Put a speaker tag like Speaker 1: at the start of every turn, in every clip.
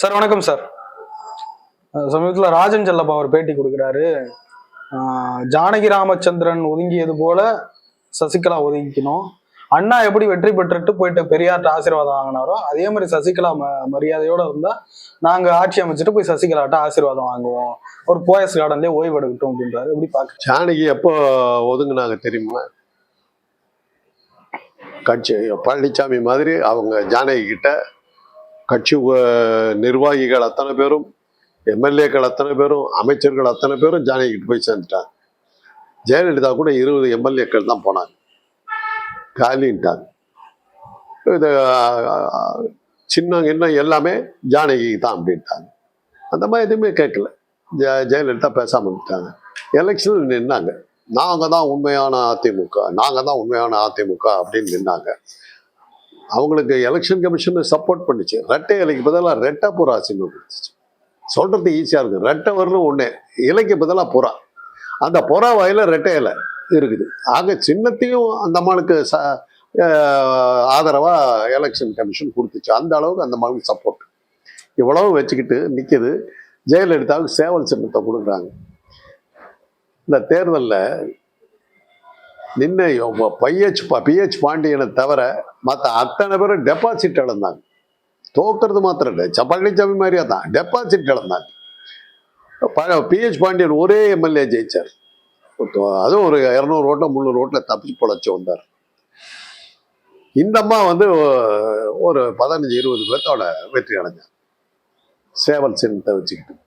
Speaker 1: Sir வணக்கம் sir. சமீபத்தில் ராஜன் செல்லப்பா அவர் பேட்டி கொடுக்குறாரு. ஜானகி ராமச்சந்திரன் ஒதுங்கியது போல சசிகலா ஒதுங்கிக்கணும். அண்ணா எப்படி வெற்றி பெற்றுட்டு போயிட்டு பெரியார்ட்ட ஆசீர்வாதம் வாங்கினாரோ அதே மாதிரி சசிகலா ம மரியாதையோட இருந்தா நாங்க ஆட்சி அமைச்சிட்டு போய் சசிகலாட்ட ஆசீர்வாதம் வாங்குவோம். ஒரு போயஸ் கார்டன்லயே ஓய்வு எடுக்கட்டும் அப்படின்றாரு. எப்படி பாக்க
Speaker 2: ஜானகி எப்போ ஒதுங்கினாங்க தெரியுமா? கட்சி பழனிசாமி மாதிரி அவங்க ஜானகி கிட்ட கட்சி நிர்வாகிகள் அத்தனை பேரும் எம்எல்ஏக்கள் அத்தனை பேரும் அமைச்சர்கள் அத்தனை பேரும் ஜானகிட்டு போய் சேர்ந்துட்டாங்க. ஜெயலலிதா கூட இருபது எம்எல்ஏக்கள் தான் போனாங்க. காலின்ட்டாங்க. இது அஹ், சின்ன இன்னும் எல்லாமே ஜானகி தான் அப்படின்ட்டாங்க. அந்த மாதிரி எதுவுமே கேட்கல. ஜெ ஜெயலலிதா பேசாமல் இருந்துட்டாங்க. எலெக்ஷனில் நின்னாங்க. நாங்கள் தான் உண்மையான அதிமுக நாங்கள் தான் உண்மையான அதிமுக அப்படின்னு நின்னாங்க. அவங்களுக்கு எலெக்ஷன் கமிஷன் சப்போர்ட் பண்ணுச்சு. ரெட்டை இலைக்கு பதிலாக ரெட்டை புறா சின்னம் கொடுத்துச்சு சொல்கிறது ஈஸியாக இருக்குது ரெட்டை வரணும் ஒன்று இலைக்கு பதிலாக புறா. அந்த புறா வாயில் ரெட்டை இலை இருக்குது. ஆக சின்னத்தையும் அந்த அம்மாளுக்கு ச ஆதரவாக எலெக்ஷன் கமிஷன் கொடுத்துச்சு. அந்த அளவுக்கு அந்த அம்மாளுக்கு சப்போர்ட் இவ்வளவு வச்சுக்கிட்டு நிற்கிது ஜெயலலிதாவுக்கு சேவல் சின்னத்தை கொடுக்குறாங்க. இந்த தேர்தலில் நின்று பையச் பிஹெச் பாண்டியனை தவிர மற்ற அத்தனை பேரும் டெபாசிட் இழந்தாங்க. தோக்கிறது மாத்திரம் இல்லை. ச- பழனிசாமி மாதிரியா தான். டெபாசிட் இழந்தாங்க. பிஹெச் பாண்டியன் ஒரே எம்எல்ஏ ஜெயிச்சார். அதுவும் ஒரு இரநூறு ஓட்டம் முந்நூறு ஓட்டில் தப்பிச்சு பொழைச்சி வந்தார். இந்த அம்மா வந்து ஒரு பதினஞ்சு இருபது பேர்த்தோட வெற்றி அடைஞ்சார் சேவல் சின்னத்தை வச்சுக்கிட்டு.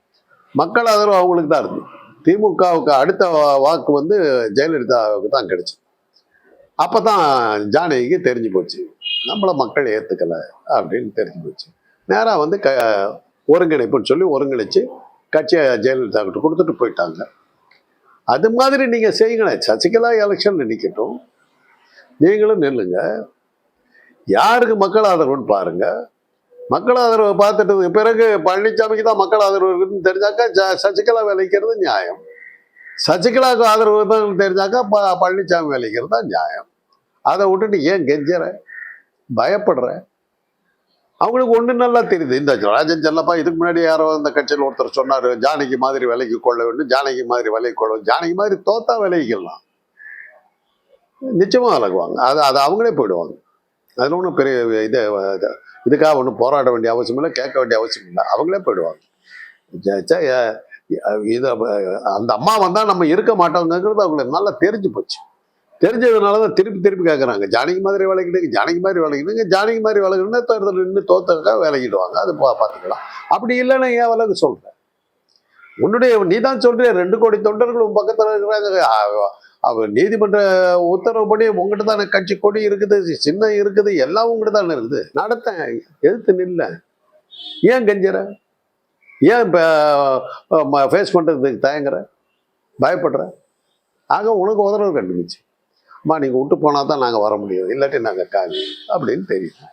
Speaker 2: மக்கள் ஆதரவு அவங்களுக்கு தான் இருக்குது திமுகவுக்கு அடுத்த வாக்கு வந்து ஜெயலலிதாவுக்கு தான் கிடைச்சு அப்போ தான் ஜானகிக்கு தெரிஞ்சு போச்சு. நம்மளை மக்கள் ஏற்றுக்கலை அப்படின்னு தெரிஞ்சு போச்சு. நேராக வந்து க ஒருங்கிணைப்புன்னு சொல்லி ஒருங்கிணைச்சு கட்சியை ஜெயலலிதா கிட்ட கொடுத்துட்டு போயிட்டாங்க. அது மாதிரி நீங்கள் செய்யுங்களேன். சசிகலா எலெக்ஷனில் நிற்கட்டும் நீங்களும் நில்லுங்க. யாருக்கு மக்கள் ஆதரவுன்னு பாருங்கள் மக்கள் ஆதரவை பார்த்துட்டு பிறகு பழனிசாமிக்கு தான் மக்கள் ஆதரவு இருக்குன்னு தெரிஞ்சாக்கா சசிகலா விளைக்கிறது நியாயம். சசிகலாவுக்கு ஆதரவு தான் தெரிஞ்சாக்கா ப பழனிசாமி விளைக்கிறது தான் நியாயம். அதை விட்டுட்டு ஏன் கெஞ்சற? பயப்படுற? அவங்களுக்கு ஒன்று நல்லா தெரியுது. இந்த ராஜன் செல்லப்பா இதுக்கு முன்னாடி யாரோ அந்த கட்சியில் ஒருத்தர் சொன்னார் ஜானகி மாதிரி விலைக்கு கொள்ள வேண்டும் ஜானகி மாதிரி விலைக்கு கொள்ள ஜானகி மாதிரி தோத்தா விலைக்கலாம் நிச்சயமாக விலகுவாங்க. அது அது அவங்களே போயிடுவாங்க. அதில் ஒன்றும் பெரிய இது இது- இதுக்காக ஒன்றும் போராட வேண்டிய அவசியம் இல்லை கேட்க வேண்டிய அவசியம் இல்லை அவங்களே போயிடுவாங்க. இது அந்த அம்மா வந்தால் நம்ம இருக்க மாட்டோங்கிறது அவங்களுக்கு நல்லா தெரிஞ்சு போச்சு. தெரிஞ்சதுனால தான் திருப்பி திருப்பி கேட்குறாங்க ஜானகி மாதிரி விளக்கிடுங்க ஜானகி மாதிரி விளக்கிடுங்க ஜானகி மாதிரி விளக்குன்னா தேர்தல் நின்று தோத்தக்கா விளக்கிடுவாங்க. அது பா பார்த்துக்கலாம் அப்படி இல்லைன்னா ஏன் விலகு சொல்கிறேன் உன்னுடைய நீ தான் சொல்றிய ரெண்டு கோடி தொண்டர்கள் உன் பக்கத்தில் இருக்கிறாங்க. அவர் நீதிமன்ற உத்தரவுப்படி உங்ககிட்ட தானே கட்சி கொடி இருக்குது சின்னம் இருக்குது எல்லாம் உங்ககிட்ட தானே இருக்குது. நடத்த எதிர்த்து நில்ல. ஏன் கெஞ்சுற? ஏன் இப்போ ஃபேஸ் பண்ணுறதுக்கு தயங்குற? பயப்படுற? ஆக உனக்கு உதறவு கண்டுபிடிச்சு. அம்மா நீங்கள் விட்டு போனால் தான் நாங்கள் வர முடியும். இல்லாட்டி நாங்கள் காலி. அப்படின்னு தெரியும்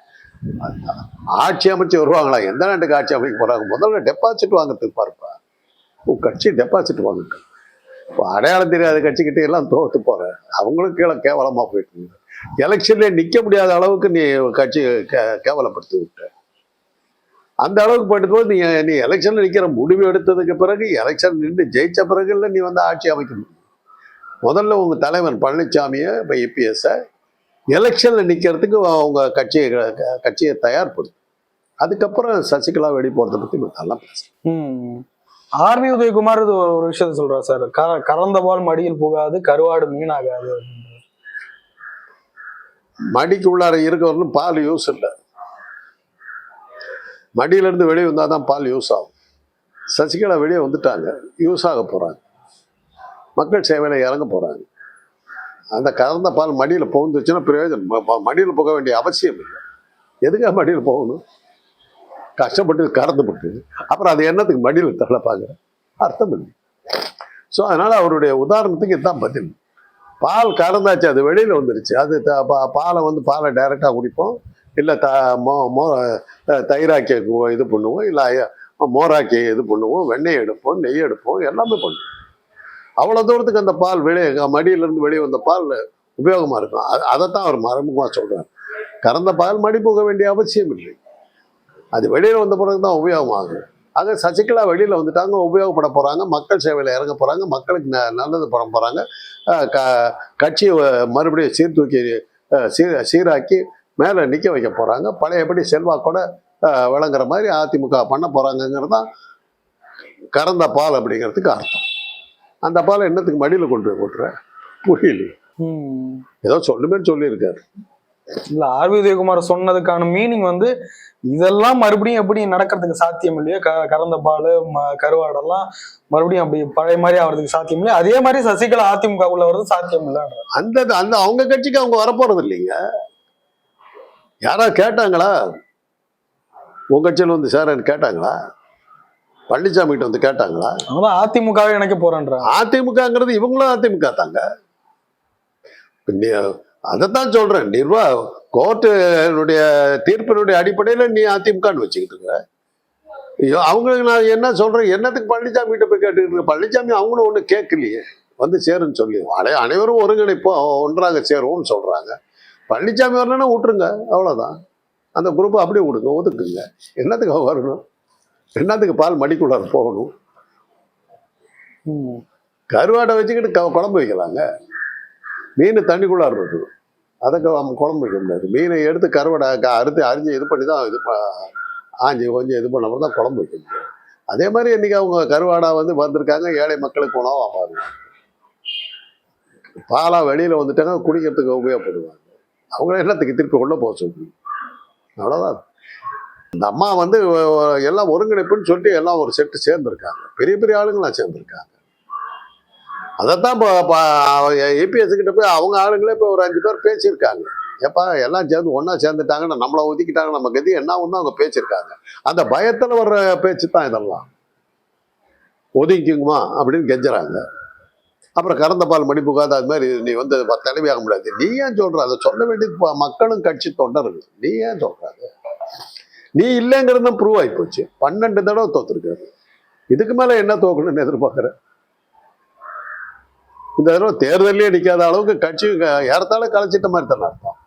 Speaker 2: ஆட்சி அமைச்சு வருவாங்களா? எந்த நாட்டுக்கு ஆட்சி அமைக்க போகிறாங்க முதல்ல டெபாசிட் வாங்குறதுக்கு பார்ப்பா. உன் கட்சி டெபாசிட் வாங்கட்டும் அடையாளம் தெரியாத கட்சிக்கிட்டே எல்லாம் தோத்து போகிறேன் அவங்களுக்கு கீழே கேவலமாக போயிட்டு இருக்கு எலெக்ஷன்லேயே நிற்க முடியாத அளவுக்கு நீ கட்சி கே- கேவலப்படுத்தி விட்ட. அந்த அளவுக்கு போயிட்டு போது நீ நீ நிற்கிற முடிவு எடுத்ததுக்கு பிறகு எலெக்ஷன் நின்று ஜெயித்த பிறகு இல்லை நீ வந்து ஆட்சி அமைக்க முடியும் முதல்ல உங்கள் தலைவன் பழனிசாமியை இப்போ இபிஎஸ்ஸை எலெக்ஷனில் நிற்கிறதுக்கு அவங்க கட்சியை க- கட்சியை தயார்படுத்தும் அதுக்கப்புறம் சசிகலா வெடி போகிறத பற்றி நல்லா
Speaker 1: ம். ஆர்வி உதயகுமார் இது ஒரு விஷயத்த சொல்றாரு சார். கர கறந்த பால் மடியில் புகாது கருவாடு மீனாகாது
Speaker 2: மடிக்கு உள்ளார இருக்கவர்களும் பால் யூஸ் இல்லை. மடியிலேருந்து வெளியே வந்தால் தான் பால் யூஸ் ஆகும். சசிகலா வெளியே வந்துட்டாங்க யூஸ் ஆக போகிறாங்க மக்கள் சேவையில் இறங்க போகிறாங்க அந்த கறந்த பால் மடியில் புகுந்துச்சுன்னா பிரயோஜனம். மடியில் போக வேண்டிய அவசியம் இல்லை. எதுக்காக மடியில் போகணும்? கஷ்டப்பட்டு கறந்துப்பட்டு அப்புறம் அது என்னத்துக்கு மடியில் தள்ள பார்க்குற? அர்த்தம் இல்லை. ஸோ அதனால் அவருடைய உதாரணத்துக்கு இதுதான் பதில். பால் கறந்தாச்சு அது வெளியில் வந்துருச்சு. அது த- பா- பாலை வந்து பாலை டைரெக்டாக குடிப்போம். இல்லை த மோ மோ தயிராக்கி இது பண்ணுவோம். இல்லை மோராக்கி இது பண்ணுவோம். வெண்ணெய் எடுப்போம் நெய் எடுப்போம் எல்லாமே பண்ணுவோம். அவ்வளோ தூரத்துக்கு அந்த பால் வெளியே மடியிலேருந்து வெளியே வந்த பால் உபயோகமாக இருக்கும். அது அதைத்தான் அவர் மறைமுகமாக சொல்கிறார் கறந்த பால் மடி போக வேண்டிய அவசியம் இல்லை. அது வெளியில் வந்த பிறகு தான் உபயோகமாகும் ஆக சசிகலா வெளியில் வந்துட்டாங்க உபயோகப்பட போகிறாங்க மக்கள் சேவையில் இறங்க போகிறாங்க மக்களுக்கு ந நல்லது பண்ண போகிறாங்க க கட்சியை மறுபடியும் சீர்தூக்கி சீர் சீராக்கி மேலே நிற்க வைக்க போகிறாங்க பழையபடி செல்வாக்கோட விளங்குற மாதிரி அதிமுக பண்ண போகிறாங்கங்கிறது தான் கறந்த பால் அப்படிங்கிறதுக்கு அர்த்தம். அந்த பாலை என்னத்துக்கு மடியில் கொண்டு போய் போட்டுற புரியல
Speaker 1: ம்.
Speaker 2: ஏதோ சொல்லுமே சொல்லியிருக்காரு.
Speaker 1: இல்ல ஆர் வி உதயகுமார் சொன்னதுக்கான மீனிங் வந்து இதெல்லாம் மறுபடியும் எப்படி நடக்கிறதுக்கு சாத்தியம் இல்லையோ? க கறந்த பால் ம- கருவாடெல்லாம் மறுபடியும் அப்படி பழைய மாதிரி ஆகிறதுக்கு சாத்தியம் இல்லையா? அதே மாதிரி சசிகலா அதிமுக உள்ள வர்றது சாத்தியம் இல்லை
Speaker 2: அந்த அந்த அவங்க கட்சிக்கு அவங்க வரப்போறது இல்லைங்க. யாரா கேட்டாங்களா? உங்க கட்சியில் வந்து சார் கேட்டாங்களா? பழனிசாமிகிட்ட வந்து கேட்டாங்களா?
Speaker 1: அவங்க அதிமுகவை இணைக்க போறேன்ற.
Speaker 2: அதிமுகங்கிறது இவங்களும் அதிமுக தாங்க. அதைத்தான் சொல்றேன். நிர்வா கோர்ட்டுடைய தீர்ப்பினுடைய அடிப்படையில் நீ அதிமுகன்னு வச்சுக்கிட்டு இருக்க. ஐயோ அவங்களுக்கு நான் என்ன சொல்றேன்? என்னத்துக்கு பழனிசாமி கிட்ட போய் கேட்டுக்கிட்டு பழனிசாமி அவங்களும் ஒன்றும் கேட்கலையே. வந்து சேருன்னு சொல்லி. அனை அனைவரும் ஒருங்கிணைப்போம் ஒன்றாக சேருவோம்னு சொல்றாங்க. பழனிசாமி வரலன்னா விட்டுருங்க. அவ்வளோதான் அந்த குரூப்பை அப்படியே விடுங்க ஒதுக்குங்க. என்னத்துக்கு வரணும்? என்னத்துக்கு பால் மடிக்குள்ளார போகணும்?
Speaker 1: ம்.
Speaker 2: கருவாடை வச்சுக்கிட்டு க- குழம்பு வைக்கலாங்க. மீன் தண்ணிக்குள்ளார இருக்குது அதை நம்ம குழம்பு வைக்க முடியாது. மீனை எடுத்து கருவடை க- அறுத்து அரிஞ்சு இது பண்ணி தான் இது ப- ஆஞ்சி கொஞ்சம் இது பண்ண தான் குழம்பு வைக்க முடியும். அதே மாதிரி இன்னைக்கு அவங்க கருவாடா வந்து வந்திருக்காங்க ஏழை மக்களுக்கு உணவாக மாறுது. பாலா வெளியில் வந்துட்டாங்க குடிக்கிறதுக்கு உபயோகப்படுவாங்க. அவங்கள என்னத்துக்கு திருப்பி கொள்ள போக சொல்லி அவ்வளோதான் இந்த அம்மா வந்து எல்லாம் ஒருங்கிணைப்புன்னு சொல்லிட்டு எல்லாம் ஒரு செட்டு சேர்ந்துருக்காங்க. பெரிய பெரிய ஆளுங்களாம் சேர்ந்துருக்காங்க. அதைத்தான் இப்போ ஏபிஎஸ் கிட்ட போய் அவங்க ஆளுங்களே இப்போ ஒரு அஞ்சு பேர் பேசியிருக்காங்க. எப்பா எல்லாம் சேர்ந்து ஒன்றா சேர்ந்துட்டாங்கன்னா நம்மளை ஒதுக்கிட்டாங்க நம்ம கதி என்ன ஒன்று அவங்க பேசியிருக்காங்க. அந்த பயத்தில் வர்ற பேச்சு தான் இதெல்லாம். ஒதுங்கிக்குமா அப்படின்னு கெஞ்சுறாங்க. அப்புறம் கறந்த பால் மடிப்புக்காத அது மாதிரி நீ வந்து ப- தலைவியாக முடியாது. நீ ஏன் சொல்கிற அதை சொல்ல வேண்டியது மக்களும் கட்சி தொண்டர்கள். நீ ஏன் சொல்கிறாங்க நீ இல்லைங்கிறது ப்ரூவ் ஆகி போச்சு. பன்னெண்டு தடவை தோத்துருக்காரு. இதுக்கு மேல என்ன தோக்கணும்னு எதிர்பார்க்குற? இந்த தடவை தேர்தலே நிற்காத அளவுக்கு கட்சி க- ஏறத்தாழ கலைச்சிட்ட மாதிரி தானே அர்த்தம்.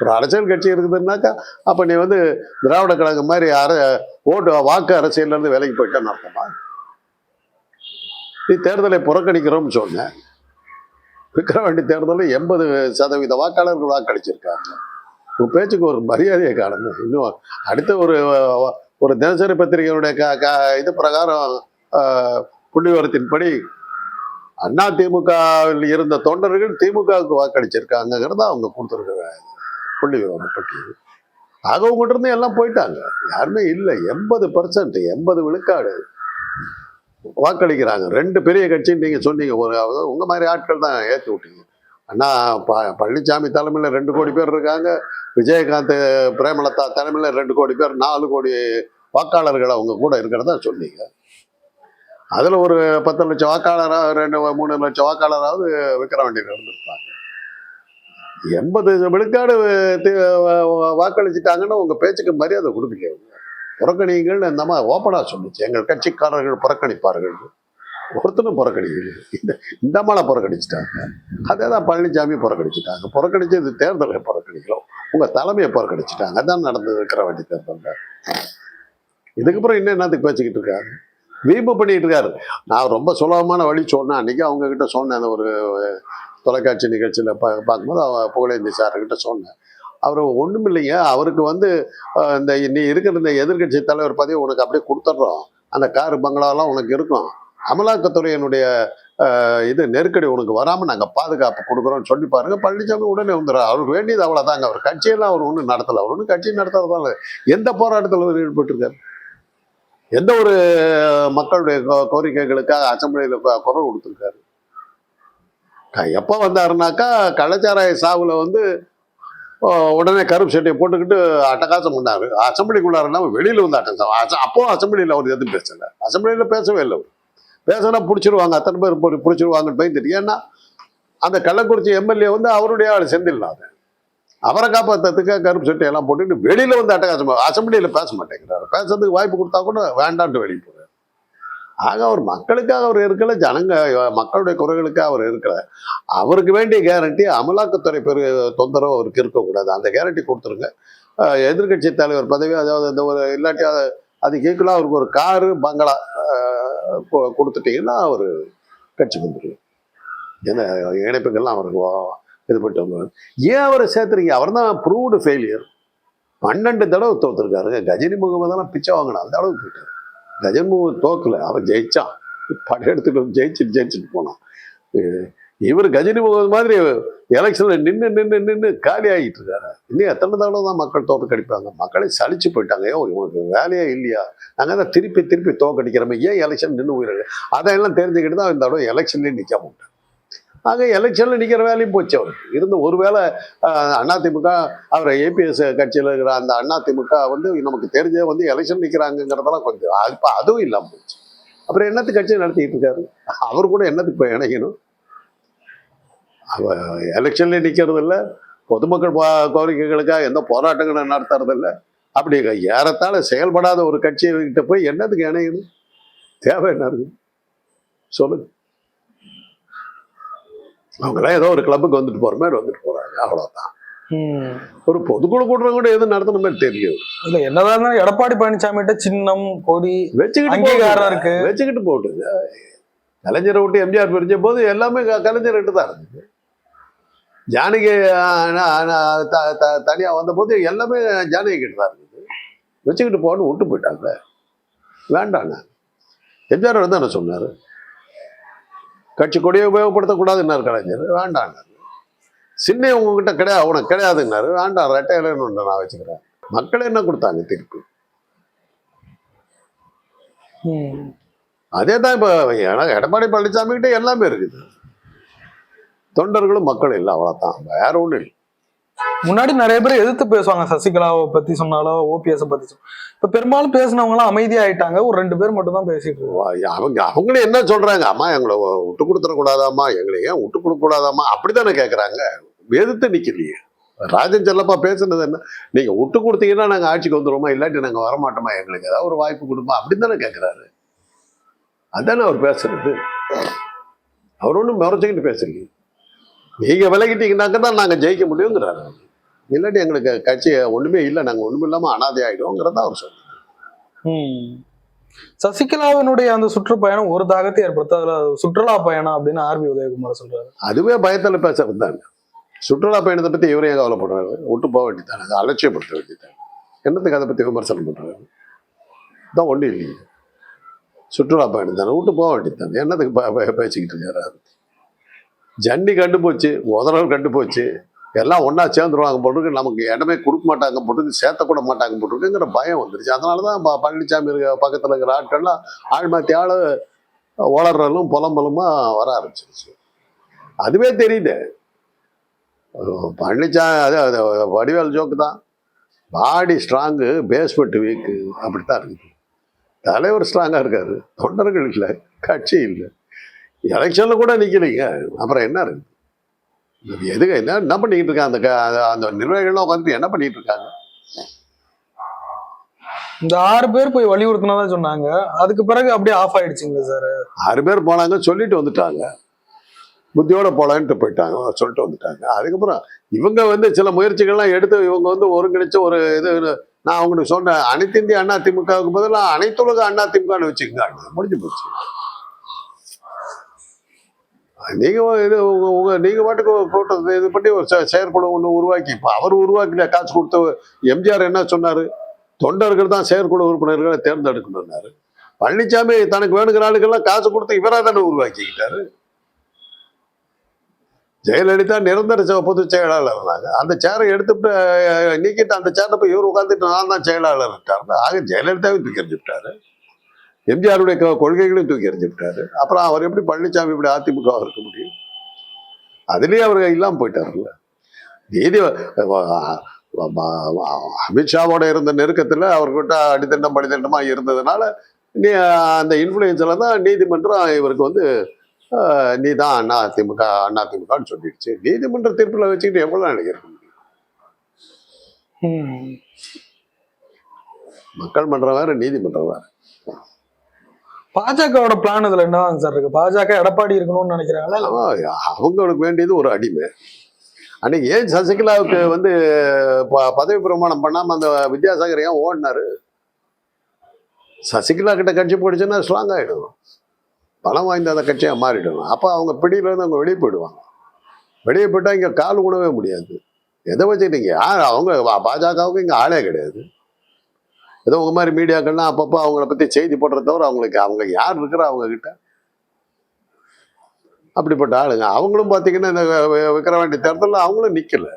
Speaker 2: ஒரு அரசியல் கட்சி இருக்குதுன்னாக்கா அப்போ நீ வந்து திராவிட கழகம் மாதிரி அர ஓட்டு வாக்கு அரசியல்லேருந்து வேலைக்கு போயிட்டான்னு அர்த்தமா? நீ தேர்தலை புறக்கணிக்கிறோம்னு சொன்னேன் விக்கிரவாண்டி தேர்தலில் எண்பது சதவீத வாக்காளர்கள் வாக்களிச்சிருக்காங்க உன் பேச்சுக்கு ஒரு மரியாதையை காணுங்க. இன்னும் அடுத்த ஒரு ஒரு தினசரி பத்திரிகையுடைய க க இது பிரகாரம் புள்ளிவரத்தின்படி அண்ணா திமுகவில் இருந்த தொண்டர்கள் திமுகவுக்கு வாக்களிச்சிருக்காங்கிறத அவங்க கொடுத்துருக்குற புள்ளி விவரப்பட்டியல் ஆக உங்கள்கிட்ட இருந்து எல்லாம் போயிட்டாங்க. யாருமே இல்லை. எண்பது பர்சன்ட் எண்பது விழுக்காடு வாக்களிக்கிறாங்க. ரெண்டு பெரிய கட்சின்னு நீங்கள் சொன்னீங்க. ஒரு உங்கள் மாதிரி ஆட்கள் தான் ஏற்றி விட்டீங்க. அண்ணா ப பழனிசாமி தலைமையில் ரெண்டு கோடி பேர் இருக்காங்க. விஜயகாந்த் பிரேமலதா தலைமையில் ரெண்டு கோடி பேர் நாலு கோடி வாக்காளர்கள் அவங்க கூட இருக்கிறதா சொன்னீங்க. அதில் ஒரு பத்து லட்சம் வாக்காளராக ரெண்டு மூணு லட்சம் வாக்காளராவது விக்கிரவாண்டியில் இருந்திருப்பாங்க எண்பது விழுக்காடு வாக்களிச்சிட்டாங்கன்னா உங்கள் பேச்சுக்கு மரியாதை கொடுக்கல புறக்கணிங்கள்னு இந்த மாதிரி ஓப்பனாக சொல்லிச்சு. எங்கள் கட்சிக்காரர்கள் புறக்கணிப்பார்கள். ஒருத்தனும் புறக்கணிக்கல இந்த இந்த மாலை புறக்கணிச்சிட்டாங்க. அதே தான் பழனிசாமி புறக்கணிச்சிட்டாங்க. புறக்கணிச்சது தேர்தலை புறக்கணிக்கலாம் உங்கள் தலைமையை புறக்கணிச்சிட்டாங்க. அதான் நடந்தது இருக்கிற வண்டி தேர்தலில். இதுக்கப்புறம் இன்னும் என்னத்துக்கு பேச்சுக்கிட்டு இருக்காங்க? வீம்பு பண்ணிட்டு இருக்காரு. நான் ரொம்ப சுலபமான வழி சொன்னேன். அன்றைக்கி அவங்கக்கிட்ட சொன்னேன். அந்த ஒரு தொலைக்காட்சி நிகழ்ச்சியில் பா பார்க்கும்போது அவ புகழேந்தி சார்கிட்ட சொன்னேன். அவர் ஒன்றும் இல்லைங்க. அவருக்கு வந்து இந்த நீ இருக்கிற இந்த எதிர்க்கட்சி தலைவர் பதவி உனக்கு அப்படியே கொடுத்துட்றோம் அந்த கார் பங்களாலாம் உனக்கு இருக்கும். அமலாக்கத்துறையினுடைய இது நெருக்கடி உனக்கு வராமல் நாங்கள் பாதுகாப்பு கொடுக்குறோம்னு சொல்லி பாருங்க. பழனிசாமி உடனே வந்துடும் அவருக்கு வேண்டியது அவ்வளோதாங்க அவர் கட்சியெல்லாம் அவர் ஒன்றும் நடத்தலை. அவர் ஒன்றும் கட்சி நடத்துறதால எந்த போராட்டத்தில் அவர் ஈடுபட்டிருக்காரு? எந்த ஒரு மக்களுடைய கோ- கோரிக்கைகளுக்காக அசம்பிளியில் குரல் கொடுத்துருக்காரு. எப்போ வந்தாருனாக்கா கள்ளச்சாராய சாவில் வந்து உடனே கருப்பு சட்டையை போட்டுக்கிட்டு அட்டகாசம் பண்ணார். அசம்பிளிக்குள்ளார வெளியில் வந்து அட்டகாசம் அச- அப்போ அசம்பிளியில் அவர் எதுவும் பேசலை. அசம்பிளியில் பேசவே இல்லை அவர். பேசினா பிடிச்சிருவாங்க அத்தனை பேர் பிடிச்சிருவாங்கன்னு பயந்துட்டு. ஏன்னா அந்த கள்ளக்குறிச்சி எம்எல்ஏ வந்து அவருடைய ஆள் செந்தில்லாத அவரை காப்பாற்றுறதுக்கு கருப்பு சட்டையெல்லாம் போட்டுட்டு வெளியில் வந்து அட்டகாசம் அசம்பிளியில் பேச மாட்டேங்கிறாரு. பேசுறதுக்கு வாய்ப்பு கொடுத்தா கூட வேண்டான்ட்டு வெளியே போகிறார் ஆக அவர் மக்களுக்காக அவர் இருக்கல ஜனங்க மக்களுடைய குறைகளுக்காக அவர் இருக்கல. அவருக்கு வேண்டிய கேரண்டி அமலாக்கத்துறை பெரு தொந்தரவு அவருக்கு இருக்கக்கூடாது. அந்த கேரண்டி கொடுத்துருங்க. எதிர்கட்சி தலைவர் பதவி அதாவது அந்த ஒரு இல்லாட்டி அதை அது கேட்கலாம் அவருக்கு ஒரு காரு பங்களா கொ- கொடுத்துட்டீங்கன்னா அவர் கட்சி வந்துடுவார் ஏன்னா இணைப்புகள்லாம் அவருக்கு இது பண்ணிட்டு ஏன் அவரை சேர்த்துறீங்க? அவர் தான் ப்ரூவ்டு ஃபெயிலியர் பன்னெண்டு தடவை தோத்துருக்காரு. கஜினி முகமதெல்லாம் பிச்சை வாங்கினா அந்த அளவுக்கு போயிட்டார். கஜன் முகமது தோக்கல. அவன் ஜெயிச்சான் படையெடுத்துட்டு வந்து ஜெயிச்சுட்டு ஜெயிச்சுட்டு போனான். இவர் கஜினி முகமது மாதிரி எலெக்ஷனில் நின்று நின்று நின்று காலி ஆகிட்டு இருக்காரு. இன்னும் எத்தனை தடவை தான் மக்கள் தோற்கடிப்பாங்க மக்களே சளிச்சு போயிட்டாங்க. ஏன் இவனுக்கு வேலையே இல்லையா? நாங்கள் தான் திருப்பி திருப்பி தோக்கடிக்கிறோமே ஏன் எலெக்ஷன் நின்று உயிரிழு அதையெல்லாம் தெரிஞ்சுக்கிட்டு தான் இந்த தடவை எலெக்ஷன்லேயே நிற்க விட்டார் ஆக எலெக்ஷனில் நிற்கிற வேலையும் போச்சு அவருக்கு. இருந்து ஒருவேளை ஆஹ், அதிமுக அவர் ஏபிஎஸ் கட்சியில் இருக்கிற அந்த அதிமுக வந்து நமக்கு தெரிஞ்ச வந்து எலெக்ஷன் நிற்கிறாங்கிறதெல்லாம் கொஞ்சம் அது இப்போ அதுவும் இல்லாமல் போச்சு. அப்புறம் என்னத்துக்கு கட்சியை நடத்திக்கிட்டு இருக்காரு? அவர் கூட என்னத்துக்கு போய் இணைக்கணும் அவ எலெக்ஷன்ல நிற்கிறதில்ல பொதுமக்கள் கோரிக்கைகளுக்காக எந்த போராட்டங்களும் நடத்துறதில்ல அப்படி ஏறத்தாழ செயல்படாத ஒரு கட்சியை கிட்ட போய் என்னத்துக்கு இணையணும்? தேவை என்ன இருக்கு? சொல்லுங்கள் அவங்களாம் ஏதோ ஒரு கிளப்புக்கு வந்துட்டு போற மாதிரி வந்துட்டு போறாங்க. அவ்வளவுதான்.
Speaker 1: ம்.
Speaker 2: ஒரு பொதுக்குழு கூட்டம் கூட எதுவும் நடத்தின மாதிரி தெரியும்
Speaker 1: இல்ல என்னதான் இருந்தாலும் எடப்பாடி பழனிசாமிகிட்ட சின்னம் கொடி
Speaker 2: வச்சுக்கிட்டு.
Speaker 1: இருக்கு.
Speaker 2: வச்சுக்கிட்டு போட்டுங்க. கலைஞரை விட்டு எம்ஜிஆர் பிரிஞ்ச போது எல்லாமே க- கலைஞர்கிட்ட தான் இருந்தது. ஜானகி ஆஹ், நா- நா- த- த- தனியா வந்த போது எல்லாமே ஜானகி கிட்ட தான் இருந்தது. வச்சுக்கிட்டு போன்னு விட்டு போயிட்டாங்க. வேண்டாண்ணா எம்ஜிஆர் வந்து என்ன சொன்னாரு. கட்சி கொடியை உபயோகப்படுத்தக்கூடாதுன்னாரு கலைஞர். வேண்டாண்ணாரு சின்ன உங்ககிட்ட கிடையாது உனக்கு கிடையாதுன்னாரு. வேண்டாம் ரெட்டையில நான் வச்சுக்கிறேன். மக்கள் என்ன கொடுத்தாங்க திருப்பி. அதே தான் இப்போ எடப்பாடி பழனிசாமி கிட்ட எல்லாமே இருக்குது. தொண்டர்களும் மக்கள் இல்லை அவ்வளோதான் வேற ஒன்றும் இல்லை.
Speaker 1: முன்னாடி நிறைய பேர் எதிர்த்து பேசுவாங்க. சசிகலாவை பத்தி சொன்னாலோ ஓபிஎஸ் பத்தி இப்ப பெரும்பாலும் பேசினவங்க எல்லாம் அமைதியா ஆயிட்டாங்க ஒரு ரெண்டு பேர் மட்டும் தான் பேசிட்டு
Speaker 2: வா- அவங்க அவங்களே என்ன சொல்றாங்க? அம்மா எங்களை விட்டு கொடுத்துட எங்களை ஏன் விட்டு கொடுக்க கூடாதாமா அப்படித்தானே கேக்குறாங்க. எதிர்த்து நிக்கலையே. ராஜன் செல்லப்பா பேசுனது என்ன? நீங்க விட்டு கொடுத்தீங்கன்னா நாங்க ஆட்சிக்கு வந்துருவோமா? இல்லாட்டி நாங்க வரமாட்டோமா? எங்களுக்கு ஏதாவது ஒரு வாய்ப்பு கொடுப்பா? அப்படின்னு தானே கேட்குறாரு அதானே அவர் பேசுறது. அவர் ஒன்றும் முறைச்சிக்கிட்டு பேசலையே. நீங்க விலகிட்டீங்கன்னாக்க தான் நாங்க ஜெயிக்க முடியுங்கிறாரு. இல்லாட்டி எங்களுக்கு கட்சி ஒண்ணுமே இல்லை நாங்க ஒண்ணுமே இல்லாம அனாதை ஆயிடுவோங்கிறத அவர் சொல்றாரு.
Speaker 1: சசிகலாவினுடைய அந்த சுற்றுப்பயணம் ஒரு தாகத்தை ஏற்படுத்த அதுல சுற்றுலா பயணம் அப்படின்னு ஆர்பி உதயகுமார் சொல்றாரு.
Speaker 2: அதுவே பயத்தில் பேசுறது தாங்க சுற்றுலா பயணத்தை பத்தி இவரே கவலைப்படுறாரு. விட்டு போக வேண்டியதானே அதை அலட்சியப்படுத்த வேண்டியதானே என்னத்துக்கு அதை பத்தி விமர்சனம் பண்றாரு? தான் ஒன்றும் இல்லையே. சுற்றுலா பயணம் தானே. விட்டு போக வேண்டியது என்னத்துக்கு ப- ப- பேசிக்கிட்டு இருக்காரு? ஜன்னி கண்டு போச்சு உதறல் கண்டு போச்சு எல்லாம் ஒன்றா சேர்ந்துருவாங்க போட்டுருக்கு. நமக்கு இடமே கொடுக்க மாட்டாங்க போட்டுருக்கு சேர்த்தக்கூட மாட்டாங்க போட்டுருக்குங்கிற பயம் வந்துருச்சு. அதனால தான் பழனிசாமி இருக்க பக்கத்தில் இருக்கிற ஆட்கள்லாம் ஆள் மாற்றி ஆள் ஓளறலும் புலம்பலமாக வர ஆரம்பிச்சிருச்சு. அதுவே தெரியுது. பழனிசாமி அது அது வடிவேல் ஜோக்கு தான். பாடி ஸ்ட்ராங்கு பேஸ்மெண்ட் வீக்கு அப்படி தான் இருக்குது தலைவர் ஸ்ட்ராங்காக இருக்காரு. தொண்டர்கள் இல்லை கட்சி இல்லை. எலெக்ஷனில் கூட நிற்கலைங்க அப்புறம் என்ன இருக்கு? இது எதுக்கு என்ன என்ன பண்ணிக்கிட்டு இருக்காங்க? அந்த அந்த- நிர்வாகிகள்லாம் உட்காந்து என்ன பண்ணிட்டு இருக்காங்க?
Speaker 1: இந்த ஆறு பேர் போய் வலியுறுத்தினதா சொன்னாங்க. அதுக்கு பிறகு அப்படியே ஆஃப் ஆயிடுச்சுங்க சார்
Speaker 2: ஆறு பேர் போனாங்க சொல்லிட்டு வந்துட்டாங்க. புத்தியோட போலான்ட்டு போயிட்டாங்க சொல்லிட்டு வந்துட்டாங்க. அதுக்கப்புறம் இவங்க வந்து சில முயற்சிகள்லாம் எடுத்து இவங்க வந்து ஒருங்கிணைச்சு ஒரு இது நான் அவங்களுக்கு சொன்னேன் அனைத்து இந்திய அண்ணா திமுகவுக்கு பதிலாக அனைத்துலக அண்ணா திமுகன்னு வச்சுக்கோங்க. முடிஞ்சு போச்சு. நீங்கள் இது உங்கள் நீங்கள் நீங்க பாட்டுக்கு கூட்டத்தை இது பண்ணி ஒரு செயற்குழு ஒன்று உருவாக்கி இப்போ அவர் உருவாக்கின காசு கொடுத்த எம்ஜிஆர் என்ன சொன்னார்? தொண்டர்கள் தான் செயற்குழு உறுப்பினர்களை தேர்ந்தெடுக்கணும்னாரு. பழனிசாமி தனக்கு வேணுங்கிற ஆளுக்கெல்லாம் காசு கொடுத்து இவராக தானே உருவாக்கிக்கிட்டாரு. ஜெயலலிதா நிரந்தர பொது செயலாளர் இருந்தாங்க அந்த சேரை எடுத்துட்டு நீக்கிட்டு அந்த சேரை போய் இவர் உட்காந்துட்டு நான் தான் செயலாளர் இருக்காரு ஆக ஜெயலலிதாவை தூக்கி எம்ஜிஆருடைய கொள்கைகளையும் தூக்கி எறிஞ்சு விட்டாரு. அப்புறம் அவர் எப்படி பழனிசாமி இப்படி அதிமுக இருக்க முடியும்? அதுலயே அவர் இல்லாம போயிட்டாருல்ல. நீதி அமித்ஷாவோட இருந்த நெருக்கத்துல அவர்கிட்ட அடித்தண்டம் படித்தண்டமா இருந்ததுனால நீ அந்த இன்ஃப்ளூயன்ஸ்ல தான் நீதிமன்றம் இவருக்கு வந்து நீ தான் அண்ணா திமுக அண்ணா திமுகன்னு சொல்லிடுச்சு. நீதிமன்ற தீர்ப்புல வச்சுக்கிட்டு முடியும்?
Speaker 1: ம்.
Speaker 2: மக்கள் மன்றம் வேற நீதிமன்றம் வேற.
Speaker 1: பாஜகவோட பிளான் இதுல என்ன சார் இருக்கு? பாஜக எடப்பாடி இருக்கணும்னு நினைக்கிறாங்களா
Speaker 2: அவங்களுக்கு வேண்டியது ஒரு அடிமை. அன்னைக்கு ஏன் சசிகலாவுக்கு வந்து ப- பதவி பிரமாணம் பண்ணாம அந்த வித்யாசாகர் ஏன் ஓடினாரு? சசிகலா கிட்ட கட்சி போயிடுச்சுன்னா ஸ்ட்ராங் ஆயிடும். பணம் வாய்ந்த அந்த கட்சியாக மாறிடும். அப்போ அவங்க பிடியில இருந்து அவங்க வெளியே போயிடுவாங்க. வெளியே போயிட்டா இங்கே கால் உணவே முடியாது. எதை வச்சுக்கிட்டீங்க? யார் அவங்க பாஜகவுக்கு இங்கே ஆளே கிடையாது. ஏதோ உங்கள் மாதிரி மீடியாக்கள்லாம் அப்பப்போ அவங்கள பற்றி செய்தி போடுறத தவிர அவங்களுக்கு அவங்க யார் இருக்கிறா அவங்கக்கிட்ட அப்படிப்பட்ட ஆளுங்க. அவங்களும் பார்த்தீங்கன்னா இந்த விக்கிரவாண்டி தேர்தலில் அவங்களும் நிற்கலை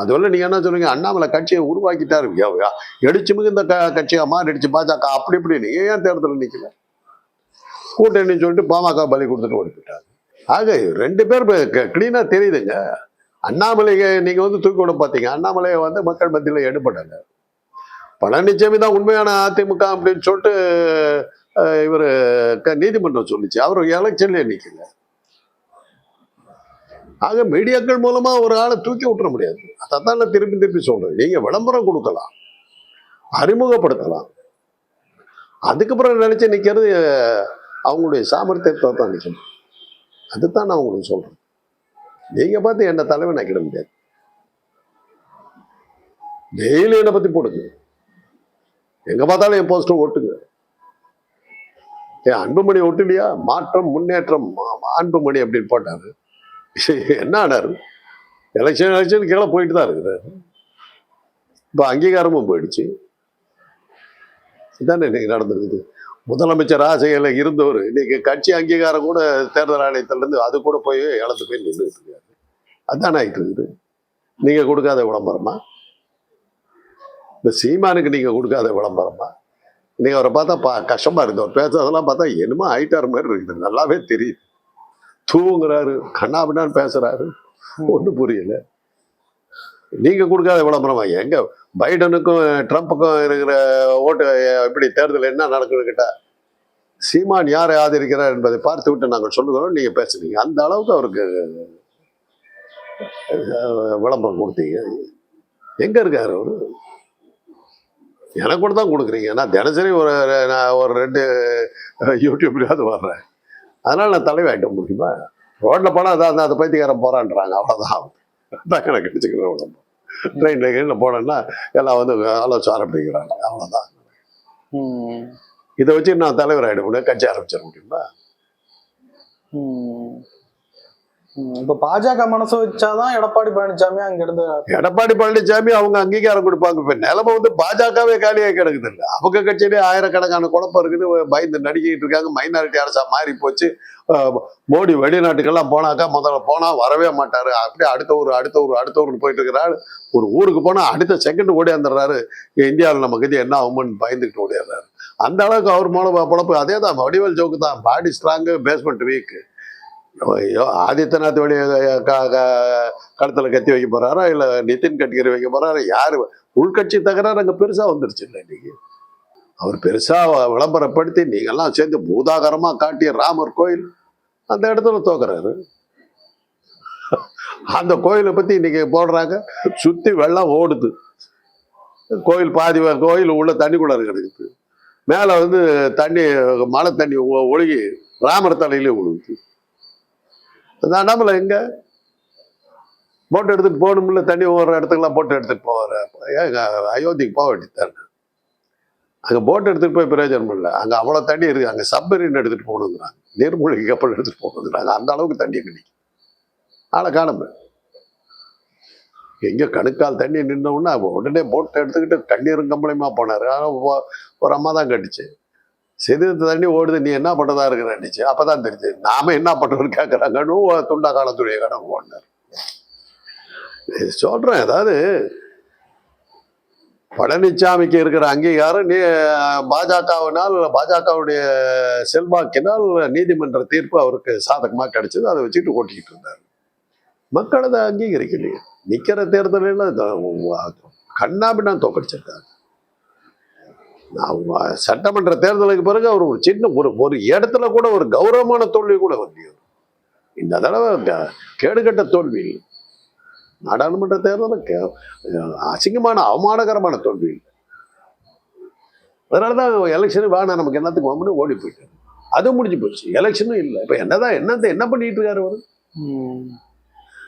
Speaker 2: அதுவரை நீங்கள் என்ன சொல்றீங்க? அண்ணாமலை கட்சியை உருவாக்கிட்டாரு. யா- எடுச்சு மிகுந்த க கட்சியா மாறிடுச்சு பாஜக. அப்படி இப்படி நீங்கள் ஏன் தேர்தலில் நிற்கல கூட்டணின்னு சொல்லிட்டு பாமக பலி கொடுத்துட்டு ஓடிப்பிட்டாங்க ஆக ரெண்டு பேர் க்ளீனாக தெரியுதுங்க. அண்ணாமலையை நீங்கள் வந்து தூக்கி விட பார்த்தீங்க அண்ணாமலையை வந்து மக்கள் மத்தியில் எடுபடலை. பழனிசாமி தான் உண்மையான அதிமுக அப்படின்னு சொல்லிட்டு இவர் நீதிமன்றம் சொல்லிச்சு. அவர் எலெக்ஷன்லேயே நிற்கல ஆக மீடியாக்கள் மூலமா ஒரு ஆளை தூக்கி விட்டுற முடியாது. அதைத்தான் நான் திருப்பி திருப்பி சொல்றேன். நீங்க விளம்பரம் கொடுக்கலாம். அறிமுகப்படுத்தலாம். அதுக்கப்புறம் நினைச்சு நிற்கிறது அவங்களுடைய சாமர்த்தியத்தை தான் நிற்கணும் அதுதான் நான் உங்களுக்கு சொல்றேன். நீங்க பார்த்து என்ன தலைவன் ஆக்கிட முடியாது. டெய்லி என்னை பத்தி போடுங்க. எங்க பார்த்தாலும் என் போஸ்டர் ஓட்டுங்க. ஏன் அன்புமணி ஒட்டுலையா மாற்றம் முன்னேற்றம் மா- அன்புமணி அப்படின்னு போட்டாரு. என்ன ஆனாரு? எலெக்ஷன் எலெக்ஷன் கீழே போயிட்டு தான் இருக்குது. இப்போ அங்கீகாரமும் போயிடுச்சு. இதானே இன்னைக்கு நடந்திருக்குது முதலமைச்சர் ஆசையில் இருந்தவர் இன்னைக்கு கட்சி அங்கீகாரம் கூட தேர்தல் ஆணையத்திலேருந்து அது கூட போய் இழந்து போய் நின்றுட்டு இருக்காரு. அதானே ஆகிட்டு இருக்குது. நீங்கள் கொடுக்காத விளம்பரமா? இந்த சீமானுக்கு நீங்கள் கொடுக்காத விளம்பரமா? இன்னைக்கு அவரை பார்த்தா பா கஷ்டமா இருக்குது அவர் பேசுறதெல்லாம் பார்த்தா என்னமோ ஆயிட்டார் மாதிரி இருக்குது. நல்லாவே தெரியுது. தூங்குறாரு. கண்ணாபின்னான்னு பேசுறாரு. ஒன்றும் புரியல. நீங்க கொடுக்காத விளம்பரமா? எங்க பைடனுக்கும் ட்ரம்ப்புக்கும் இருக்கிற ஓட்டு எப்படி தேர்தல் என்ன நடக்குன்னு கேட்டா சீமான் யாரை ஆதரிக்கிறார் என்பதை பார்த்து விட்டு நாங்கள் சொல்லுகிறோம். நீங்க பேசுறீங்க அந்த அளவுக்கு அவருக்கு விளம்பரம் கொடுத்தீங்க. எங்க இருக்காரு அவரு? எனக்கு கூட தான் கொடுக்குறீங்க. நான் தினசரி ஒரு நான் ஒரு ரெண்டு யூடியூப்லயாவது வர்றேன். அதனால நான் தலைவாயிட்ட முடியுமா? ரோட்ல போனால் அதான் அந்த பைத்தியக்காரன் போறான்றாங்க. அவ்வளோதான் அதான் எனக்கு கிடைச்சிக்கிறேன் உடம்பு ட்ரெயின்ல கீழே போனேன்னா எல்லாம் வந்து ஆலோசனை ஆரம்பிக்கிறாங்க. அவ்வளோதான். இதை வச்சு நான் தலைவர் ஆகிட முடியும் கட்சி ஆரம்பிச்சிட முடியுமா.
Speaker 1: இப்ப பாஜக மனசு வச்சாதான் எடப்பாடி பழனிசாமி அங்க இருந்து
Speaker 2: எடப்பாடி பழனிசாமி அவங்க அங்கீகாரம் கொடுப்பாங்க. இப்ப நிலைமை வந்து பாஜகவே காலியாக கிடக்குது இல்லை அவங்க கட்சியிலே ஆயிரக்கணக்கான குழப்பம் இருக்குது. பயந்து நடிக்கிட்டு இருக்காங்க. மைனாரிட்டி அரசா மாறி போச்சு. மோடி வெளிநாட்டுக்கெல்லாம் போனாக்கா முதல்ல போனா வரவே மாட்டாரு. அப்படியே அடுத்த ஊர் அடுத்த ஊர் அடுத்த ஊருக்கு போயிட்டு இருக்கிறாரு. ஒரு ஊருக்கு போனா அடுத்த செகண்ட் ஓடியாந்துடுறாரு இந்தியாவில் நம்ம கதி என்ன ஆகும்னு பயந்துக்கிட்டு ஓடியாடுறாரு அந்த அளவுக்கு அவர் மூலம் பொழப்பு. அதே தான் வடிவல் ஜோக்கு தான். பாடி ஸ்ட்ராங்கு பேஸ்மெண்ட் வீக்கு ஐயோ ஆதித்யநாத் வெளிய கடத்தில் கத்தி வைக்க போறாரா? இல்ல நிதின் கட்கரி வைக்க போறாரா? யாரு? உள்கட்சி தகராறு அங்கே பெருசா வந்துருச்சு இல்லை இன்னைக்கு. அவர் பெருசா விளம்பரப்படுத்தி நீங்கெல்லாம் சேர்ந்து பூதாகரமா காட்டிய ராமர் கோயில் அந்த இடத்துல தோக்குறாரு. அந்த கோயிலை பத்தி இன்னைக்கு போடுறாங்க. சுத்தி வெள்ளம் ஓடுது. கோயில் பாதி கோயில் உள்ள தண்ணிக்குள்ள கிடக்குது. மேலே வந்து தண்ணி மழை தண்ணி ஒழுகி ராமர் தலையிலே விழுகுது அண்ணாமலை எங்க? போட்டு எடுத்துட்டு போகணும்ல தண்ணி ஓடுற இடத்துக்குலாம் போட்டு எடுத்துட்டு போவார். ஏங்க அயோத்திக்கு போக வேண்டியதானே அங்கே போட் எடுத்துகிட்டு போய் பிரயோஜனம் இல்லை. அங்கே அவ்வளோ தண்ணி இருக்குது அங்கே சப்மரீன் எடுத்துகிட்டு போகணுங்கிறாங்க. நீர்மூழ்கி கப்பல் எடுத்துட்டு போகணுங்கிறாங்க. அந்த அளவுக்கு தண்ணி கிடைக்கும் ஆளை காணும். எங்கே கணுக்கால் தண்ணி நின்ன உடனே உடனே போட்டை எடுத்துக்கிட்டு தண்ணீரும் கம்பளையுமா போனாரு. ஒரு அம்மா தான் கட்டுச்சு சரி தண்ணி ஓடுது நீ என்ன பண்ணுறதா இருக்கிறான்னுச்சு அப்பதான் தெரிஞ்சு நாம என்ன பண்ணுறோம்னு கேட்குறாங்கன்னு துண்டா காலத்துடைய கடன் ஓடினார் சொல்கிறேன் அதாவது பழனிசாமிக்கு இருக்கிற அங்கீகாரம் நீ பாஜகவினால் பாஜகவுடைய செல்வாக்கினால் நீதிமன்ற தீர்ப்பு அவருக்கு சாதகமாக கிடைச்சது. அதை வச்சுட்டு ஓட்டிக்கிட்டு இருந்தார். மக்கள் அதை அங்கீகரிக்கலையே. நிற்கிற தேர்தலில் கண்ணாபின்னா தோக்கடிச்சிருக்காங்க. அவங்க சட்டமன்ற தேர்தலுக்கு பிறகு அவர் ஒரு சின்ன ஒரு ஒரு இடத்துல கூட ஒரு கௌரவமான தோல்வி கூட வரலையே இந்த தடவை க- கேடுகட்ட தோல்வி இல்லை. நாடாளுமன்ற தேர்தலில் கே- அசிங்கமான அவமானகரமான தோல்வி இல்லை. அதனால தான் எலெக்ஷனு வேணாம் நமக்கு என்னத்துக்கு வாங்கணும் ஓடி போயிட்டாரு. அது முடிஞ்சு போச்சு. எலெக்ஷனும் இல்லை. இப்போ என்னதான் என்னத்தை என்ன பண்ணிட்டு இருக்காரு அவர்?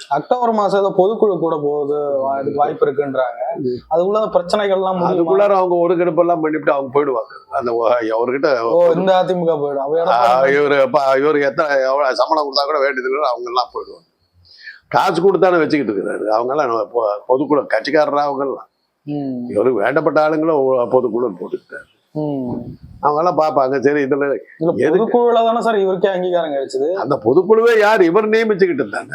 Speaker 1: அக்டோபர் மாசம் ஏதோ பொதுக்குழு கூட போகுது அதுக்கு வாய்ப்பு இருக்குன்றாங்க. அதுக்குள்ள பிரச்சனைகள்லாம் முடியுமா?
Speaker 2: அதுக்குள்ளார அவங்க ஒரு கெடுப்பெல்லாம் பண்ணிவிட்டு அவங்க போயிடுவாங்க. அந்த அவர்கிட்ட
Speaker 1: ஓ இந்த அதிமுக போயிடும்.
Speaker 2: இவரு இவருக்கு எத்தனை சம்பளம் கொடுத்தா கூட வேண்டியதில்லை அவங்க எல்லாம் போயிடுவாங்க. காசு கொடுத்தானே வச்சுக்கிட்டு இருக்கிறாரு. அவங்க எல்லாம் நம்ம பொ- பொதுக்குழு கட்சிக்காரரா அவங்க எல்லாம்
Speaker 1: ம்,
Speaker 2: இவருக்கு வேண்டப்பட்ட ஆளுங்களும் பொதுக்குழு போட்டுக்கிட்டாரு.
Speaker 1: ம்.
Speaker 2: அவங்க எல்லாம் பார்ப்பாங்க. சரி இதுல?
Speaker 1: பொதுக்குழுல தானே சார் இவருக்கே அங்கீகாரம் கிடைச்சது?
Speaker 2: அந்த பொதுக்குழுவே யார்? இவர் நியமிச்சுக்கிட்டு இருந்தாங்க.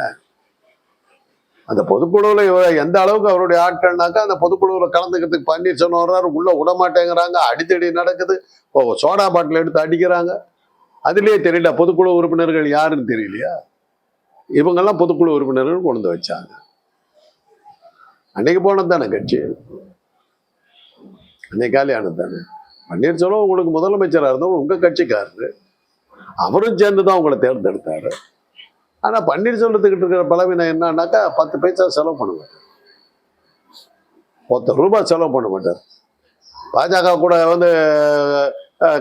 Speaker 2: அந்த பொதுக்குழுவில் இவர் எந்த அளவுக்கு அவருடைய ஆட்கள்னாக்கா அந்த பொதுக்குழுவில் கலந்துக்கிறதுக்கு பன்னீர்செல்வம் வர்றாரு உள்ள விட மாட்டேங்கிறாங்க அடித்தடி நடக்குது. இப்போ சோடா பாட்டில் எடுத்து அடிக்கிறாங்க. அதுலேயே தெரியல பொதுக்குழு உறுப்பினர்கள் யாருன்னு தெரியலையா? இவங்கெல்லாம் பொதுக்குழு உறுப்பினர்கள் கொண்டு வச்சாங்க. அன்னைக்கு போனது தானே கட்சி? அன்னைக்கு காலியானது தானே? பன்னீர்செல்வம் உங்களுக்கு முதலமைச்சராக இருந்தவர் உங்கள் கட்சிக்காரரு. அவரும் சேர்ந்து தான் உங்களை தேர்ந்தெடுத்தாரு. ஆனால் பன்னீர்செல்வத்துக்கிட்ட இருக்கிற பலவீனம் என்னன்னாக்கா பத்து பைசா செலவு பண்ண மாட்டார். ஒருத்தர் ரூபாய் செலவு பண்ண மாட்டார். பாஜக கூட வந்து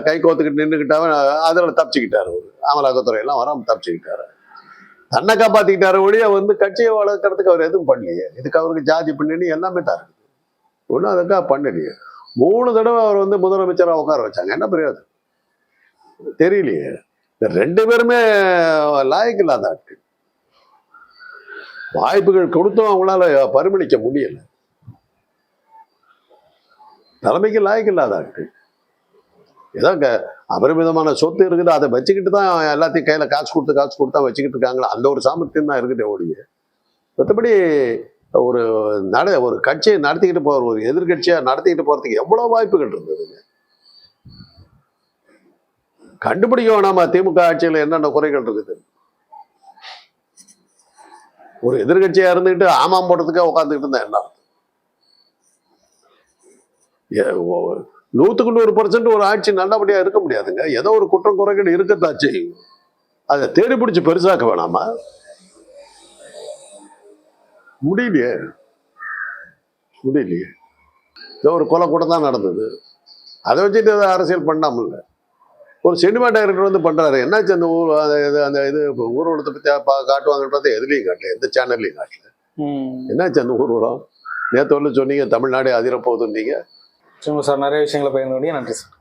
Speaker 2: கை கோத்துக்கிட்டு நின்றுக்கிட்டாவே அதில் தப்பிச்சுக்கிட்டார் அவர். அமலாக்கத்துறையெல்லாம் வராமல் தப்பிச்சுக்கிட்டாரு. தன்னை காப்பாத்திக்கிட்டாரு ஒழிய வந்து கட்சியை வளர்க்கறதுக்கு அவர் எதுவும் பண்ணலையே. இதுக்கு அவருக்கு ஜாதி பின்னணி எல்லாமே தான் இருக்குது. ஒன்றும் அதுக்காக பண்ணலையே. மூணு தடவை அவர் வந்து முதலமைச்சராக உட்கார வச்சாங்க. என்ன புரியாது? தெரியலையே. இந்த ரெண்டு பேருமே லாயக்கு இல்லாத ஆட்கள். வாய்ப்புகள் கொடுத்தும் அவங்களால பரிமளிக்க முடியல. தலைமைக்கு லாயக்கு இல்லாத ஆட்கள். ஏதோ அபரிமிதமான சொத்து இருக்குது அதை வச்சுக்கிட்டு தான் எல்லாத்தையும் கையில் காசு கொடுத்து காசு கொடுத்தா வச்சுக்கிட்டு இருக்காங்களா? அந்த ஒரு சாமர்த்தியம் தான் இருக்குது ஒழிய. மற்றபடி ஒரு நட ஒரு கட்சியை நடத்திக்கிட்டு போகிற ஒரு எதிர்கட்சியாக நடத்திக்கிட்டு போறதுக்கு எவ்வளோ வாய்ப்புகள் இருந்ததுங்க கண்டுபிடிக்க நம்ம திமுக ஆட்சியில் என்னென்ன குறைகள் இருக்குது? ஒரு எதிர்கட்சியா இருந்துகிட்டு ஆமாம் போடுறதுக்காக உட்காந்துக்கிட்டு இருந்தா என்ன ஏ- நூத்துக்கு நூறு பர்சன்ட் ஒரு ஆட்சி நல்லபடியா இருக்க முடியாதுங்க. ஏதோ ஒரு குற்றம் குறைகள் இருக்கத்தான் செய்யும் அதை தேடி பிடிச்சி பெருசாக்க வேணாமா? முடியலையே. முடியலையே. ஏதோ ஒரு கொலை கூட தான் நடந்தது. அதை வச்சுட்டு ஏதோ அரசியல் பண்ணாமல்ல ஒரு சினிமா டைரக்டர் வந்து பண்றாரு. என்னாச்சு அந்த ஊர் அந்த இது அந்த இது ஊர்வலத்தை பத்தி பா- காட்டுவாங்கன்னு பார்த்தா எதுலையும் காட்டல. எந்த சேனல்லையும் காட்டல. என்னாச்சு அந்த ஊர்வலம் நேற்று வந்து சொன்னீங்க தமிழ்நாடு அதிர போகுதுன்னீங்க
Speaker 1: சரிங்க சார் நிறைய விஷயங்களை பகிர்ந்து நன்றி சார்.